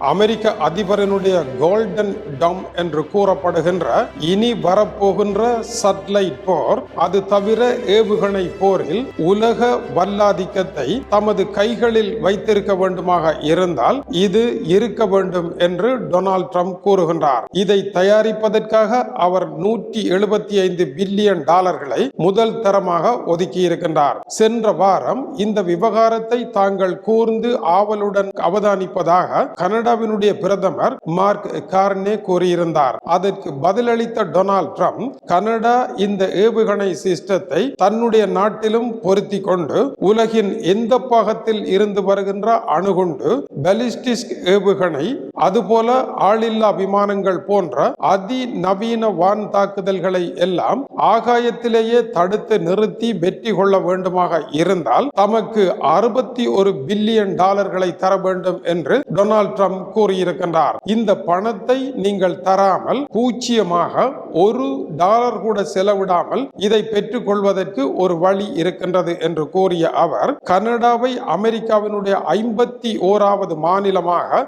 அமெரிக்க அதிபரனுடைய golden டம் என்று கூறப்படுகின்ற இனி வரப்போகின்ற சட்லைட் போர் அது தவிர ஏவுகணை போரில் உலக வல்லாதிக்கத்தை தமது கைகளில் வைத்திருக்க வேண்டுமாக இருந்தால் இது இருக்க வேண்டும் என்று டொனால்ட் ட்ரம்ப் கூறுகின்றார். இதை தயாரிப்பதற்காக அவர் நூற்றி எழுபத்தி ஐந்து பில்லியன் டாலர்களை முதல் தரமாக ஒதுக்கி இருக்கின்றார் சென்ற வாரம் இந்த விவகாரத்தை தாங்கள் கூர்ந்து ஆவலுடன் அவதானிப்பதாக கனடா கனடாவினுடைய பிரதமர் மார்க் கார்னே கூறியிருந்தார். அதற்கு பதிலளித்த டொனால்ட் ட்ரம்ப் கனடா இந்த ஏவுகணை சிஸ்டத்தை தன்னுடைய நாட்டிலும் பொருத்தி கொண்டு உலகின் எந்த பாகத்தில் இருந்து வருகின்ற அணுகுண்டு பலிஸ்டிக் ஏவுகணை அதுபோல ஆளில்லா விமானங்கள் போன்ற அதிநவீன வான் தாக்குதல்களை எல்லாம் ஆகாயத்திலேயே தடுத்து நிறுத்தி வெற்றி கொள்ள வேண்டுமாக இருந்தால் தமக்கு அறுபத்தி ஒரு பில்லியன் டாலர்களை தர வேண்டும் என்று டொனால்ட் ட்ரம்ப் கூறியிருக்கின்றார். இந்த பணத்தை நீங்கள் தராமல் பூச்சியமாக ஒரு டாலர் கூட செலவிடாமல் இதை பெற்றுக் கொள்வதற்கு ஒரு வழி இருக்கின்றது என்று கூறிய அவர் கனடாவை அமெரிக்காவினுடைய ஐம்பத்தி ஓராவது மாநிலமாக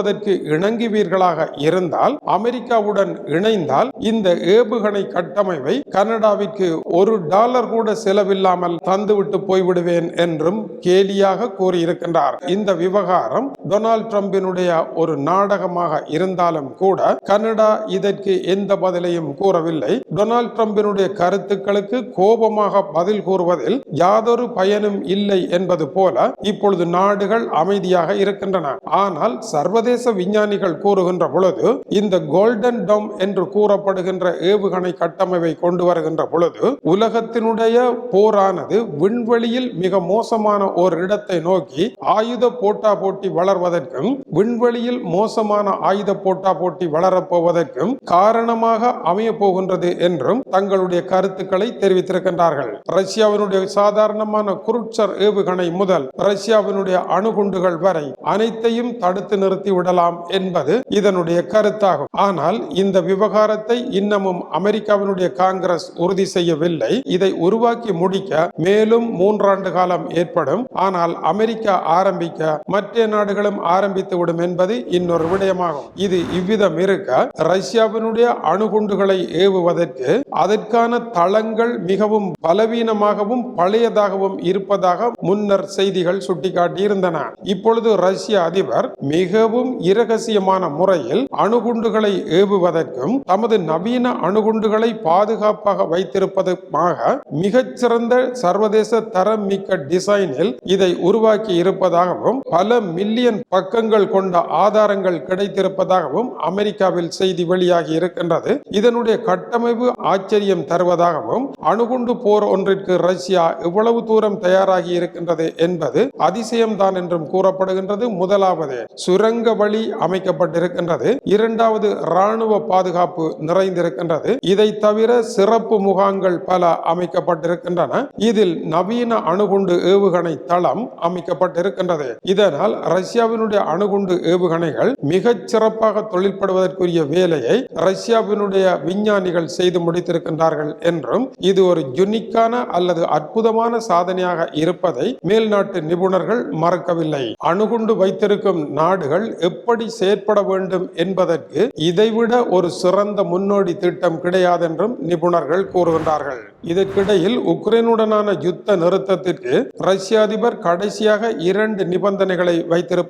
ஏற்றுக்கொள்வதற்கு இணங்குவீர்களாக இருந்தால் அமெரிக்காவுடன் இணைந்தால் இந்த ஏவுகணை கட்டமைப்பை கனடாவிற்கு ஒரு டாலர் கூட செலவில்லாமல் தந்துவிட்டு போய்விடுவேன் என்றும் கேலியாக கூறியிருக்கின்றார். இந்த விவகாரம் டொனால்ட் ட்ரம்பினுடைய ஒரு நாடகமாக இருந்தாலும் கூட கனடா இதற்கு எந்த பதிலையும் கூறவில்லை. டொனால்ட் ட்ரம்பினுடைய கருத்துக்களுக்கு கோபமாக பதில் கூறுவதில் யாதொரு பயனும் இல்லை என்பது போல இப்பொழுது நாடுகள் அமைதியாக இருக்கின்றன. ஆனால் சர்வதேச விஞ்ஞானிகள் கூறுகின்ற பொழுது இந்த கோல்டன் டம் என்று கூறப்படுகின்ற ஏவுகணை கட்டமைப்பை கொண்டு வருகின்ற பொழுது உலகத்தினுடைய போரானது விண்வெளியில் மிக மோசமான ஒரு இடத்தை நோக்கி ஆயுத போட்டா போட்டி வளர்வதற்கும் விண்வெளியில் மோசமான ஆயுத போட்டா போட்டி வளரப்போவதற்கும் காரணமாக அமைய போகின்றது என்றும் தங்களுடைய கருத்துக்களை தெரிவித்திருக்கின்றார்கள். ரஷ்யாவினுடைய சாதாரணமான குருட்சர் ஏவுகணை முதல் ரஷ்யாவினுடைய அணுகுண்டுகள் வரை அனைத்தையும் தடுத்து நிறுத்தி விடலாம் என்பது இதனுடைய கருத்தாகும். ஆனால் இந்த விவகாரத்தை இன்னமும் அமெரிக்காவினுடைய காங்கிரஸ் உறுதி செய்யவில்லை. இதை உருவாக்கி முடிக்க மேலும் மூன்றாண்டு காலம் ஏற்படும். ஆனால் அமெரிக்கா ஆரம்பிக்க மற்ற நாடுகள் ஆரம்பித்து ஆரம்பித்துவிடும் என்பது இன்னொரு விடயமாகும். இது இவ்விதம் இருக்க ரஷ்யாவினுடைய அணுகுண்டுகளை ஏவுவதற்கு அதற்கான தளங்கள் மிகவும் பலவீனமாகவும் பழையதாகவும் இருப்பதாக முன்னர் செய்திகள் சுட்டிக்காட்டியிருந்தன. இப்பொழுது ரஷ்ய அதிபர் மிகவும் இரகசியமான முறையில் அணுகுண்டுகளை ஏவுவதற்கும் தமது நவீன அணுகுண்டுகளை பாதுகாப்பாக வைத்திருப்பதுமாக மிகச்சிறந்த சர்வதேச தரம் மிக்க டிசைனில் இதை உருவாக்கி இருப்பதாகவும் பல மில்லியன் பக்கங்கள் கொண்ட ஆதாரங்கள் கிடைத்திருப்பதாகவும் அமெரிக்காவில் செய்தி வெளியாகி இருக்கின்றது. இதனுடைய கட்டமைப்பு ஆச்சரியம் தருவதாகவும் அணுகுண்டு போர் ஒன்றிற்கு ரஷ்யா எவ்வளவு தூரம் தயாராகி இருக்கின்றது என்பது அதிசயம்தான் என்றும் கூறப்படுகின்றது. முதலாவது சுரங்க வழி அமைக்கப்பட்டிருக்கின்றது. இரண்டாவது ராணுவ பாதுகாப்பு நிறைந்திருக்கின்றது. இதை தவிர சிறப்பு முகாம்கள் பல அமைக்கப்பட்டிருக்கின்றன. இதில் நவீன அணுகுண்டு ஏவுகணை தளம் அமைக்கப்பட்டிருக்கின்றது. இதனால் ரஷ்யாவினுடைய அணுகுண்டு ஏவுகணைகள் மிகச் சிறப்பாக தொழில்படுவதற்குரிய வேலையை ரஷ்யாவினுடைய விஞ்ஞானிகள் செய்து முடித்திருக்கின்றார்கள் என்றும் இது ஒரு யுனிக்கான அல்லது அற்புதமான சாதனையாக இருப்பதை மேல்நாட்டு நிபுணர்கள் மறக்கவில்லை. அணுகுண்டு வைத்திருக்கும் நாடுகள் எப்படி செயற்பட வேண்டும் என்பதற்கு இதைவிட ஒரு சிறந்த முன்னோடி திட்டம் கிடையாது என்றும் நிபுணர்கள் கூறுகின்றார்கள். இதற்கிடையில் உக்ரைனுடனான யுத்த நிறுத்தத்திற்கு ரஷ்ய அதிபர் கடைசியாக இரண்டு நிபந்தனைகளை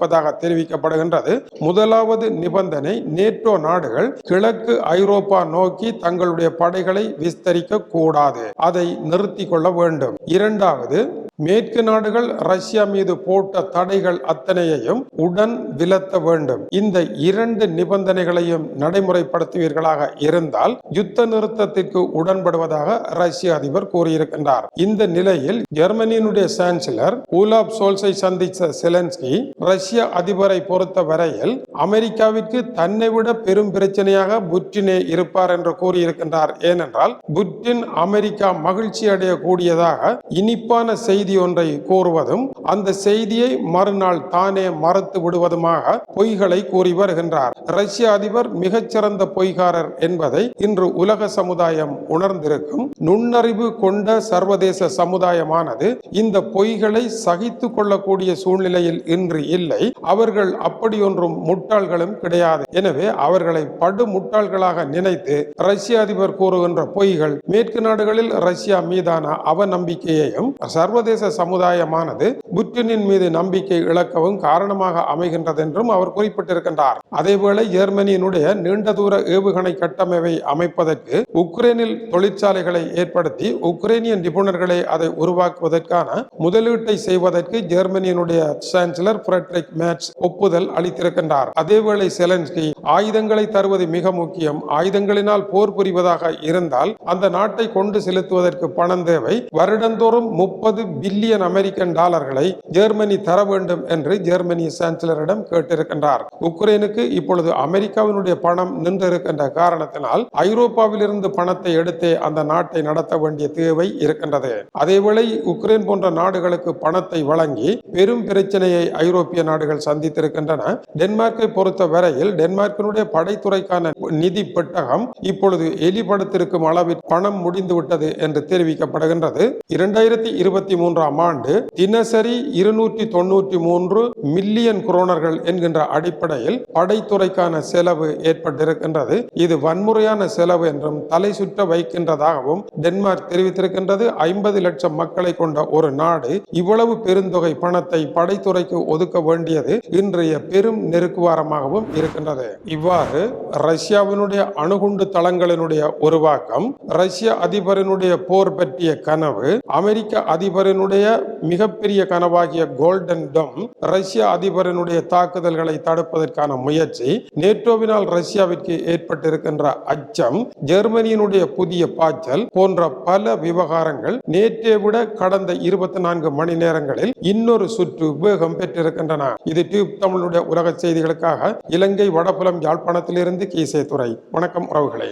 இருப்பதாக தெரிவிக்கப்படுகின்றது. முதலாவது நிபந்தனை நேட்டோ நாடுகள் கிழக்கு ஐரோப்பா நோக்கி தங்களுடைய படைகளை விஸ்தரிக்க கூடாது அதை நிறுத்தி கொள்ள வேண்டும். இரண்டாவது மேற்கு நாடுகள் ரஷ்யா மீது போட்ட தடைகள் அத்தனையையும் உடன் விலத்த வேண்டும். இந்த இரண்டு நிபந்தனைகளையும் நடைமுறைப்படுத்துவீர்களாக இருந்தால் யுத்த நிறுத்தத்திற்கு உடன்படுவதாக ரஷ்ய அதிபர் கூறியிருக்கின்றார். இந்த நிலையில் ஜெர்மனியினுடைய சான்சலர் ஊலாப் சோல்ஸை சந்தித்த செலன்ஸ்கி ரஷ்ய அதிபரை பொறுத்த வரையில் அமெரிக்காவிற்கு தன்னை விட பெரும் பிரச்சனையாக புட்டினே இருப்பார் என்று கூறியிருக்கின்றார். ஏனென்றால் புட்டின் அமெரிக்கா மகிழ்ச்சி அடையக்கூடியதாக இனிப்பான செய்தி செய்தி ஒன்றை கூறுவதும் அந்த செய்தியை மறுநாள் தானே மறுத்து விடுவதுமாக பொய்களை கூறி வருகின்றார். ரஷ்ய அதிபர் மிகச்சிறந்த பொய்காரர் என்பதை இன்று உலக சமுதாயம் உணர்ந்திருக்கும் நுண்ணறிவு கொண்ட சர்வதேச சமுதாயமானது இந்த பொய்களை சகித்து கொள்ளக்கூடிய சூழ்நிலையில் இன்று இல்லை. அவர்கள் அப்படி ஒன்றும் முட்டாள்களும் கிடையாது. எனவே அவர்களை படு முட்டாள்களாக நினைத்து ரஷ்ய அதிபர் கூறுகின்ற பொய்கள் மேற்கு நாடுகளில் ரஷ்யா மீதான அவநம்பிக்கையையும் சர்வதேச சர்வதேச சமுதாயமானது புட்டினின் மீது நம்பிக்கை இழக்கவும் காரணமாக அமைகின்றது என்றும் அவர் குறிப்பிட்டிருக்கின்றார். அதேவேளை ஜெர்மனியினுடைய நீண்ட தூர ஏவுகணை கட்டமைப்பை அமைப்பதற்கு உக்ரைனில் தொழிற்சாலைகளை ஏற்படுத்தி உக்ரைனிய நிபுணர்களை அதை உருவாக்குவதற்கான முதலீட்டை செய்வதற்கு ஜெர்மனியினுடைய சான்சலர் ஃபிரெட்ரிக் மேட்ச் ஒப்புதல் அளித்திருக்கின்றார். அதேவேளை செலன்ஸ்கி ஆயுதங்களை தருவது மிக முக்கியம். ஆயுதங்களினால் போர் புரிவதாக இருந்தால் அந்த நாட்டை கொண்டு செலுத்துவதற்கு பணம் தேவை. வருடந்தோறும் முப்பது பில்லியன் அமெரிக்கன் டாலர்களை ஜெர்மனி தர வேண்டும் என்று ஜெர்மனி சான்சலரிடம் கேட்டிருக்கின்றார். உக்ரைனுக்கு இப்பொழுது அமெரிக்காவினுடைய பணம் நின்றிருக்கின்ற காரணத்தினால் ஐரோப்பாவிலிருந்து பணத்தை எடுத்தே அந்த நாட்டை நடத்த வேண்டிய தேவை இருக்கின்றது. அதேவேளை உக்ரைன் போன்ற நாடுகளுக்கு பணத்தை வழங்கி பெரும் பிரச்சனையை ஐரோப்பிய நாடுகள் சந்தித்திருக்கின்றன. டென்மார்க்கை பொறுத்த வரையில் டென்மார்க்கினுடைய படைத்துறைக்கான நிதி பெட்டகம் இப்பொழுது எலிபடுத்திருக்கும் அளவில் பணம் முடிந்து விட்டது என்று தெரிவிக்கப்படுகின்றது. இரண்டாயிரத்தி இருபத்தி மூன்றாம் ஆண்டு தினசரி இருநூற்றி தொன்னூற்றி மூன்று மில்லியன் குரோனர்கள் என்கின்ற அடிப்படையில் படைத்துறைக்கான செலவு ஏற்பட்டிருக்கின்றது. இது வன்முறையான செலவு என்றும் தலை சுற்ற வைக்கின்றதாகவும் டென்மார்க் தெரிவித்திருக்கின்றது. ஐம்பது லட்சம் மக்களை கொண்ட ஒரு நாடு இவ்வளவு பெருந்தொகை பணத்தை படைத்துறைக்கு ஒதுக்க வேண்டியது இன்றைய பெரும் நெருக்குவாரமாகவும் இருக்கின்றது. இவ்வாறு ரஷ்யாவினுடைய அணுகுண்டு தளங்களினுடைய உருவாக்கம் ரஷ்ய அதிபரினுடைய போர் பற்றிய கனவு அமெரிக்க அதிபரின் அதிபரினுடைய மிகப்பெரிய கனவாகிய கோல்டன் டம் ரஷ்ய அதிபரினுடைய தாக்குதல்களை தடுப்பதற்கான முயற்சி நேட்டோவினால் ரஷ்யாவிற்கு ஏற்பட்டிருக்கின்ற அச்சம் ஜெர்மனியினுடைய புதிய பாய்ச்சல் போன்ற பல விவகாரங்கள் நேற்றை விட கடந்த இருபத்தி நான்கு மணி நேரங்களில் இன்னொரு சுற்று வேகம் பெற்றிருக்கின்றன. இது டியூப் தமிழுடைய உலக செய்திகளுக்காக இலங்கை வடபுலம் யாழ்ப்பாணத்திலிருந்து கீசே துறை வணக்கம் உறவுகளே.